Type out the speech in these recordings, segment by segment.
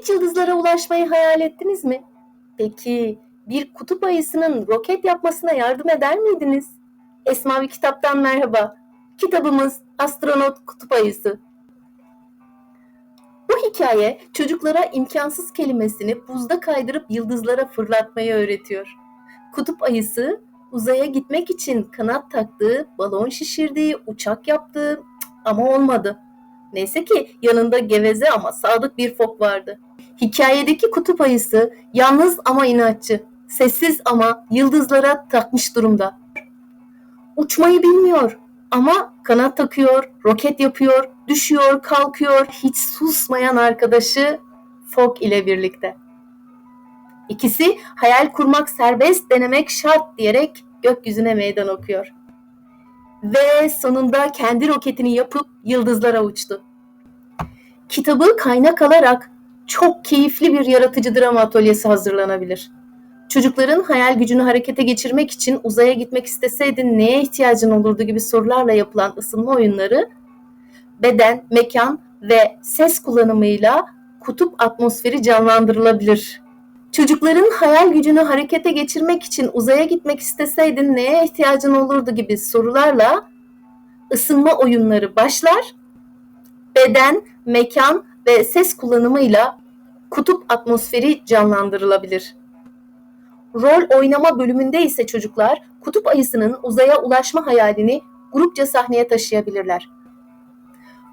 Hiç yıldızlara ulaşmayı hayal ettiniz mi? Peki bir kutup ayısının roket yapmasına yardım eder miydiniz? Esmavi Kitap'tan merhaba. Kitabımız Astronot Kutup Ayısı. Bu hikaye çocuklara imkansız kelimesini buzda kaydırıp yıldızlara fırlatmayı öğretiyor. Kutup ayısı uzaya gitmek için kanat taktığı, balon şişirdiği, uçak yaptığı ama olmadı. Neyse ki yanında geveze ama sadık bir fok vardı. Hikayedeki kutup ayısı yalnız ama inatçı, sessiz ama yıldızlara takmış durumda. Uçmayı bilmiyor ama kanat takıyor, roket yapıyor, düşüyor, kalkıyor. Hiç susmayan arkadaşı Fok ile birlikte. İkisi hayal kurmak serbest, denemek şart diyerek gökyüzüne meydan okuyor. Ve sonunda kendi roketini yapıp yıldızlara uçtu. Kitabı kaynak alarak çok keyifli bir yaratıcı drama atölyesi hazırlanabilir. Çocukların hayal gücünü harekete geçirmek için uzaya gitmek isteseydin neye ihtiyacın olurdu gibi sorularla yapılan ısınma oyunları beden, mekan ve ses kullanımıyla kutup atmosferi canlandırılabilir. Çocukların hayal gücünü harekete geçirmek için uzaya gitmek isteseydin neye ihtiyacın olurdu gibi sorularla ısınma oyunları başlar. Beden, mekan ve ses kullanımıyla kutup atmosferi canlandırılabilir. Rol oynama bölümünde ise çocuklar kutup ayısının uzaya ulaşma hayalini grupça sahneye taşıyabilirler.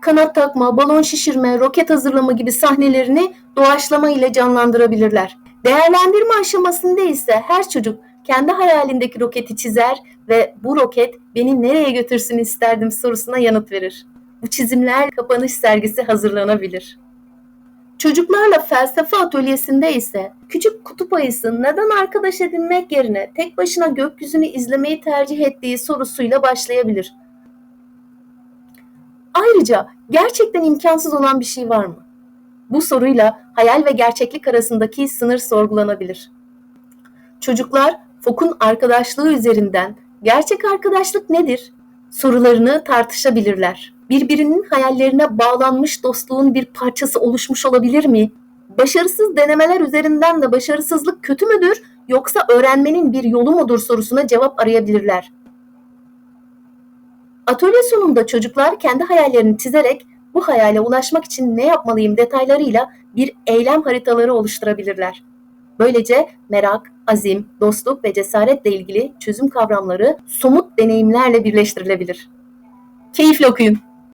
Kanat takma, balon şişirme, roket hazırlama gibi sahnelerini doğaçlama ile canlandırabilirler. Değerlendirme aşamasında ise her çocuk kendi hayalindeki roketi çizer ve bu roket beni nereye götürsün isterdim sorusuna yanıt verir. Bu çizimler kapanış sergisi hazırlanabilir. Çocuklarla felsefe atölyesinde ise küçük kutup ayısı neden arkadaş edinmek yerine tek başına gökyüzünü izlemeyi tercih ettiği sorusuyla başlayabilir. Ayrıca gerçekten imkansız olan bir şey var mı? Bu soruyla hayal ve gerçeklik arasındaki sınır sorgulanabilir. Çocuklar Fok'un arkadaşlığı üzerinden gerçek arkadaşlık nedir sorularını tartışabilirler. Birbirinin hayallerine bağlanmış dostluğun bir parçası oluşmuş olabilir mi? Başarısız denemeler üzerinden de başarısızlık kötü müdür yoksa öğrenmenin bir yolu mudur sorusuna cevap arayabilirler. Atölye sonunda çocuklar kendi hayallerini çizerek bu hayale ulaşmak için ne yapmalıyım detaylarıyla bir eylem haritaları oluşturabilirler. Böylece merak, azim, dostluk ve cesaretle ilgili çözüm kavramları somut deneyimlerle birleştirilebilir. Keyifle okuyun.